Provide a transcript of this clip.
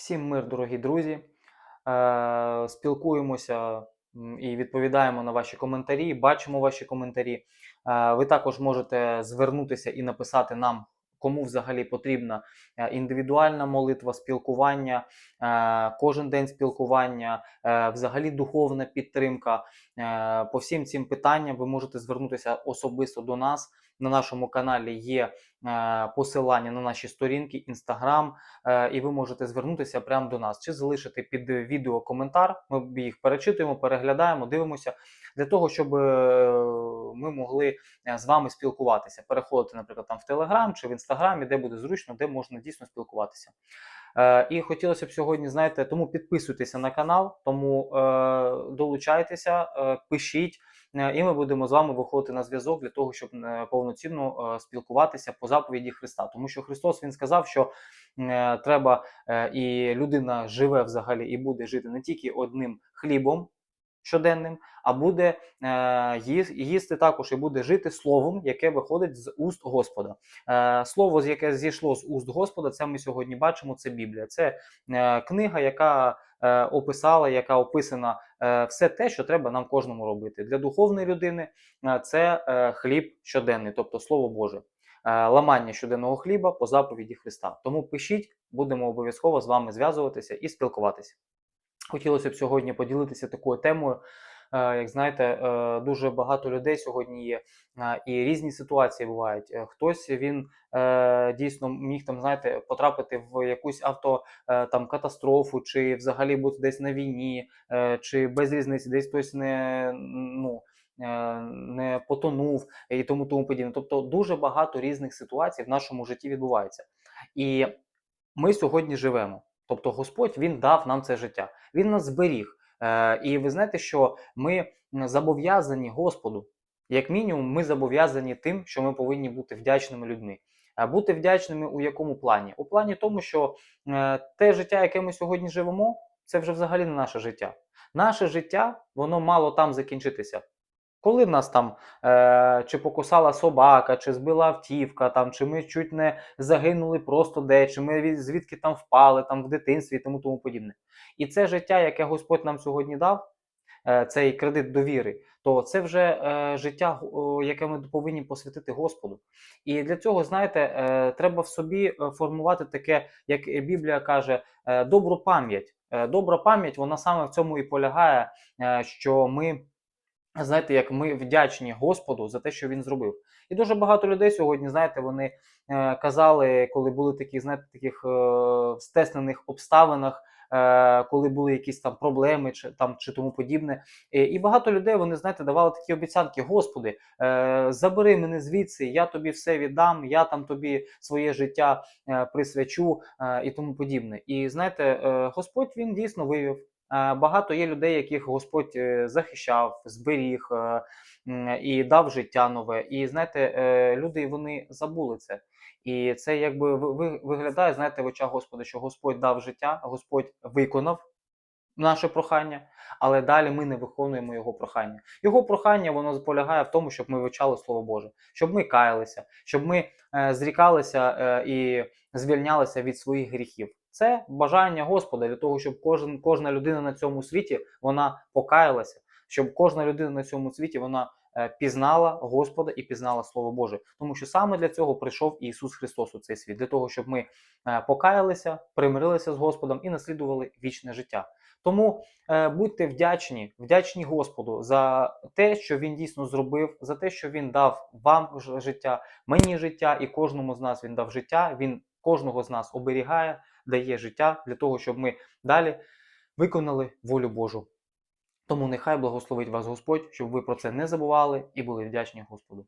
Всім мир, дорогі друзі. Е, Спілкуємося і відповідаємо на ваші коментарі, бачимо ваші коментарі. Е, Ви також можете звернутися і написати нам, кому взагалі потрібна е, індивідуальна молитва, спілкування, кожен день спілкування, взагалі духовна підтримка. По всім цим питанням ви можете звернутися особисто до нас. На нашому каналі є е, посилання на наші сторінки, інстаграм, е, і ви можете звернутися прямо до нас чи залишити під відео коментар. Ми їх перечитуємо, переглядаємо, дивимося для того, щоб е, ми могли з вами спілкуватися. Переходити, наприклад, там в Телеграм чи в Інстаграмі, де буде зручно, де можна дійсно спілкуватися. Е, І хотілося б сьогодні, знаєте, тому підписуйтеся на канал, тому е, долучайтеся, е, пишіть, і ми будемо з вами виходити на зв'язок для того, щоб е, повноцінно е, спілкуватися по заповіді Христа. Тому що Христос Він сказав, що е, треба е, і людина живе взагалі і буде жити не тільки одним хлібом щоденним, а буде е, їсти також і буде жити словом, яке виходить з уст Господа. Е, Слово, яке зійшло з уст Господа, це ми сьогодні бачимо. Це Біблія. Це е, книга, яка е, описала, яка описана е, все те, що треба нам кожному робити. Для духовної людини е, це е, хліб щоденний, тобто Слово Боже. Е, Ламання щоденного хліба по заповіді Христа. Тому пишіть, будемо обов'язково з вами зв'язуватися і спілкуватися. Хотілося б сьогодні поділитися такою темою. Е, Як знаєте, е, дуже багато людей сьогодні є, е, і різні ситуації бувають. Хтось він дійсно міг там, знаєте, потрапити в якусь авто там катастрофу, чи взагалі бути десь на війні, чи без різниці, десь хтось не ну. Не потонув і тому тому подібне. Тобто дуже багато різних ситуацій в нашому житті відбувається. І ми сьогодні живемо. Тобто Господь Він дав нам це життя, Він нас зберіг. Е, і ви знаєте, що ми зобов'язані Господу. Як мінімум, ми зобов'язані тим, що ми повинні бути вдячними людьми. А бути вдячними у якому плані? У плані тому, що е, те життя, яке ми сьогодні живемо, це вже взагалі не наше життя. Наше життя, воно мало там закінчитися. Коли нас там е, чи покусала собака, чи збила автівка, там, чи ми чуть не загинули просто де, чи ми від- звідки там впали там в дитинстві і тому тому подібне. І це життя, яке Господь нам сьогодні дав, е, цей кредит довіри, то це вже е, життя, о, яке ми повинні посвятити Господу. І для цього, знаєте, е, треба в собі е, формувати таке, як Біблія каже, е, добру пам'ять. Е, Добра пам'ять, вона саме в цьому і полягає, е, що ми. Знаєте, як ми вдячні Господу за те, що він зробив. І дуже багато людей сьогодні, знаєте, вони е, казали, коли були такі, знаєте, таких е, стеснених обставинах, е, коли були якісь там проблеми чи там чи тому подібне. І, і багато людей вони, знаєте, давали такі обіцянки: Господи, е, забери мене звідси, я тобі все віддам, я там тобі своє життя е, присвячу е, і тому подібне. І знаєте, е, Господь він дійсно вивів. Е, Багато є людей, яких Господь е, захищав, зберіг е, і дав життя нове. І знаєте, люди вони забули це. І це якби ви- ви- виглядає, знаєте, в очах Господа, що Господь дав життя, Господь виконав наше прохання, але далі ми не виконуємо його прохання. Його прохання воно полягає в тому, щоб ми вивчали Слово Боже, щоб ми каялися, щоб ми зрікалися і звільнялися від своїх гріхів. Це бажання Господа для того, щоб кожен, кожна людина на цьому світі вона покаялася, щоб кожна людина на цьому світі вона е, пізнала Господа і пізнала Слово Боже. Тому що саме для цього прийшов Ісус Христос у цей світ, для того, щоб ми е, покаялися, примирилися з Господом і наслідували вічне життя. Тому е, будьте вдячні, вдячні Господу за те, що Він дійсно зробив, за те, що Він дав вам життя, мені життя, і кожному з нас Він дав життя. Він кожного з нас оберігає, дає життя для того, щоб ми далі виконали волю Божу. Тому нехай благословить вас Господь, щоб ви про це не забували і були вдячні Господу.